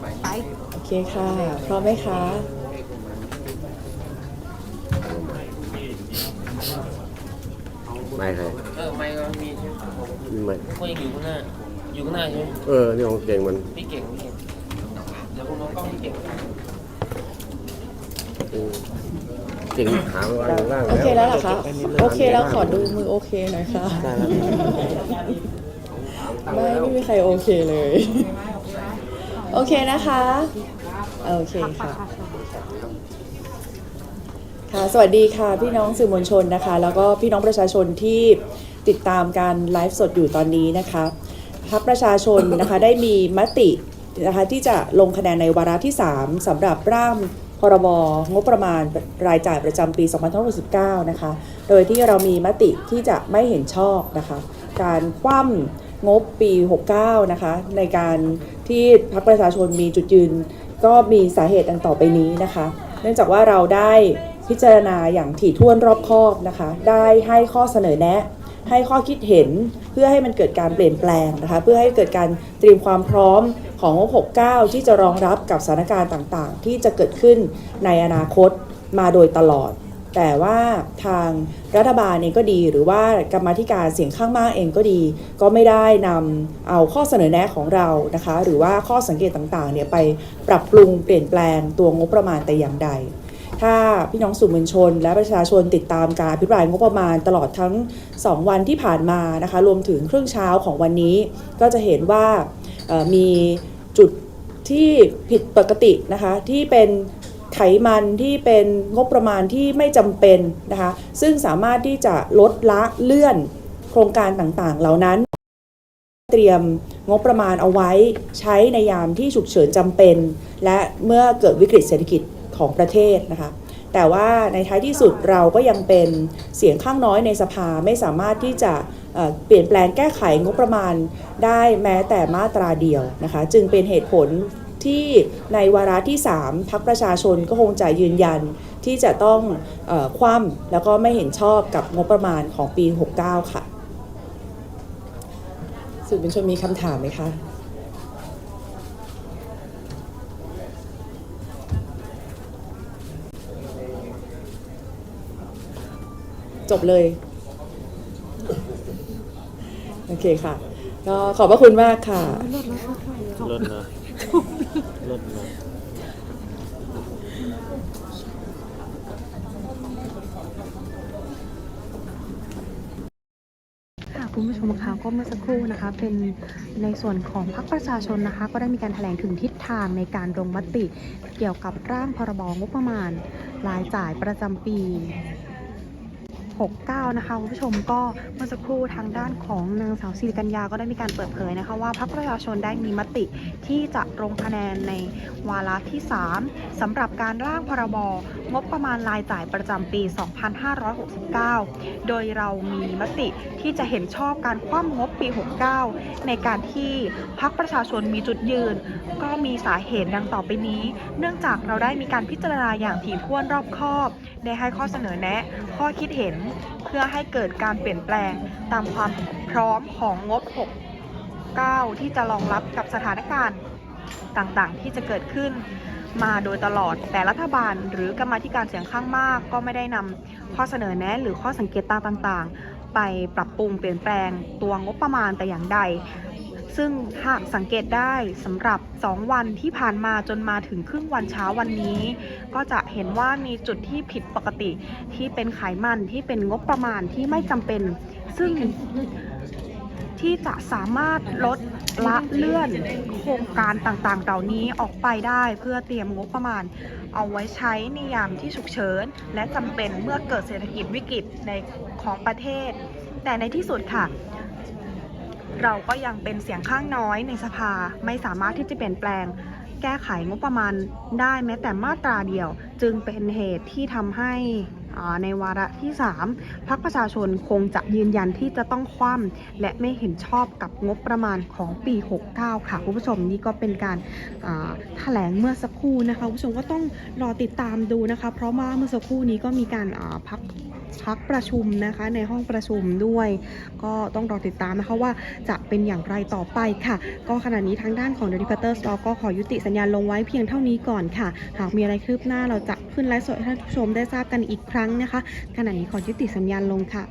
ใหม่ไปโอเคค่ะ พร้อมไหมคะ ไม่เลยเออไม่ก็มีใช่ไหมไม่ก็ยังอยู่ข้างหน้า อยู่ข้างหน้าใช่ไหมเออ นี่ของเก่งมันพี่เก่งพี่เก่งเดี๋ยวคุณน้องกล้องพี่เก่งเก่งหาไว้ล่างโอเคแล้วเหรอคะ โอเคแล้วขอดูมือโอเคหน่อยค่ะ ได้แล้ว ไม่ไม่มีใครโอเคเลย โอเคนะคะ โอเคค่ะ ค่ะ สวัสดีค่ะ พี่น้องสื่อมวลชนนะคะ แล้วก็พี่น้องประชาชนที่ติดตามการไลฟ์สดอยู่ตอนนี้นะคะพักประชาชนนะคะได้มีมตินะคะที่จะลงคะแนนในวาระที่ 3สำหรับร่างพรบงบประมาณรายจ่ายประจำปี 2569 นะคะ โดยที่เรามีมติที่จะไม่เห็นชอบนะคะ การคว่ำ งบปี 69 นะคะ ในการที่พรรคประชาชนมีจุดยืน ก็มีสาเหตุดังต่อไปนี้นะคะ เนื่องจากว่าเราได้พิจารณาอย่างถี่ถ้วนรอบคอบนะคะ ได้ให้ข้อเสนอแนะ ให้ข้อคิดเห็นเพื่อให้มันเกิดการเปลี่ยนแปลงนะคะ เพื่อให้เกิดการเตรียมความพร้อมของงบ69 ที่จะรองรับกับสถานการณ์ต่างๆ ที่จะเกิดขึ้นในอนาคตมาโดยตลอด แต่ว่าทางรัฐบาลเองก็ดี หรือว่ากรรมธิการเสียงข้างมากเองก็ดี ก็ไม่ได้นำเอาข้อเสนอแนะของเรานะคะ หรือว่าข้อสังเกตต่างๆเนี่ยไปปรับปรุงเปลี่ยนแปลงตัวงบประมาณแต่อย่างใดถ้าพี่น้องสื่อมวลชน และประชาชนติดตามการอภิปรายงบประมาณตลอดทั้ง 2 วันที่ผ่านมานะคะ รวมถึงครึ่งเช้าของวันนี้ ก็จะเห็นว่ามีจุดที่ผิดปกตินะคะ ที่เป็น ไขมันที่เป็นงบประมาณที่ไม่จำเป็นนะคะซึ่งสามารถที่จะลดละเลื่อนโครงการต่างๆ เหล่านั้น เตรียมงบประมาณเอาไว้ใช้ในยามที่ฉุกเฉินจำเป็น และเมื่อเกิดวิกฤตเศรษฐกิจของประเทศนะคะแต่ว่าในท้ายที่สุดเราก็ยังเป็นเสียงข้างน้อยในสภาไม่สามารถที่จะเอ่อเปลี่ยนแปลงแก้ไขงบประมาณได้แม้แต่มาตราเดียวนะคะ จึงเป็นเหตุผล ที่ในวาระที่ 3พักประชาชนก็คงจะยืนยันที่จะต้องเออคว่ำแล้วก็ไม่เห็นชอบกับงบประมาณของปี 69 ค่ะสื่อมวลชนมีคำถามไหมคะจบเลย โอเคค่ะ ก็ขอบพระคุณมากค่ะลดนะ ลดนะค่ะคุณผู้ชมคะก็เมื่อสักครู่นะคะ เป็นในส่วนของพรรคประชาชนนะคะ ก็ได้มีการแถลงถึงทิศทางในการลงมติ เกี่ยวกับร่างพรบงบประมาณ รายจ่ายประจำปี 69 นะคะคุณผู้ชมก็เมื่อสักครู่ทางด้านของนางสาวศิริกัญญาก็ได้มีการเปิดเผยนะคะว่าพรรคประชาชนได้มีมติที่จะลงคะแนนในวาระที่ 3สำหรับการร่างพรบงบประมาณรายจ่ายประจำปี 2569 โดยเรามีมติที่จะเห็นชอบการคว่ำงบปี 69 ในการที่พรรคประชาชนมีจุดยืน ก็มีสาเหตุดังต่อไปนี้ เนื่องจากเราได้มีการพิจารณาอย่างถี่ถ้วนรอบคอบ ได้ให้ข้อเสนอแนะ ข้อคิดเห็นเพื่อให้เกิดการเปลี่ยนแปลงตามความพร้อมของงบ 69 ที่จะรองรับกับสถานการณ์ต่างๆ ที่จะเกิดขึ้นมาโดยตลอดแต่รัฐบาลหรือกรรมธิการเสียงข้างมาก ก็ไม่ได้นำข้อเสนอแนะหรือข้อสังเกตต่างๆ ไปปรับปรุงเปลี่ยนแปลงตัวงบประมาณแต่อย่างใด ซึ่งหากสังเกตได้สำหรับ 2 วันที่ผ่านมาจนมาถึงครึ่งวันเช้าวันนี้ ก็จะเห็นว่ามีจุดที่ผิดปกติที่เป็นไขมันที่เป็นงบประมาณที่ไม่จำเป็น ซึ่งที่จะสามารถลดละเลื่อนโครงการต่างๆ เหล่านี้ออกไปได้เพื่อเตรียมงบประมาณ เอาไว้ใช้ในยามที่ฉุกเฉิน และจำเป็นเมื่อเกิดเศรษฐกิจวิกฤตในของประเทศ แต่ในที่สุดค่ะ เราก็ยังเป็นเสียงข้างน้อยในสภาไม่สามารถที่จะเปลี่ยนแปลง แก้ไขงบประมาณได้แม้แต่มาตราเดียว จึงเป็นเหตุที่ทำให้ในวาระที่ 3พรรคประชาชนคงจะยืนยันที่จะต้องคว่ำและไม่เห็นชอบกับงบประมาณของปี 69 ค่ะคุณผู้ชมนี่ก็เป็นการาแถลงเมื่อสักครู่นะคะคุณผู้ชมก็ต้องรอติดตามดูนะคะ เพราะว่าเมื่อสักครู่นี้ก็มีการพัก พักประชุมนะคะ ในห้องประชุมด้วย ก็ต้องรอติดตามนะคะว่าจะเป็นอย่างไรต่อไปค่ะ ก็ขณะนี้ทางด้านของ The Reporter Store ก็ขอยุติสัญญาณลงไว้เพียงเท่านี้ก่อนค่ะ หากมีอะไรคืบหน้าเราจะขึ้นไลฟ์สดให้ท่านผู้ชมได้ทราบกันอีกครั้งนะคะ ขณะนี้ขอยุติสัญญาณลงค่ะ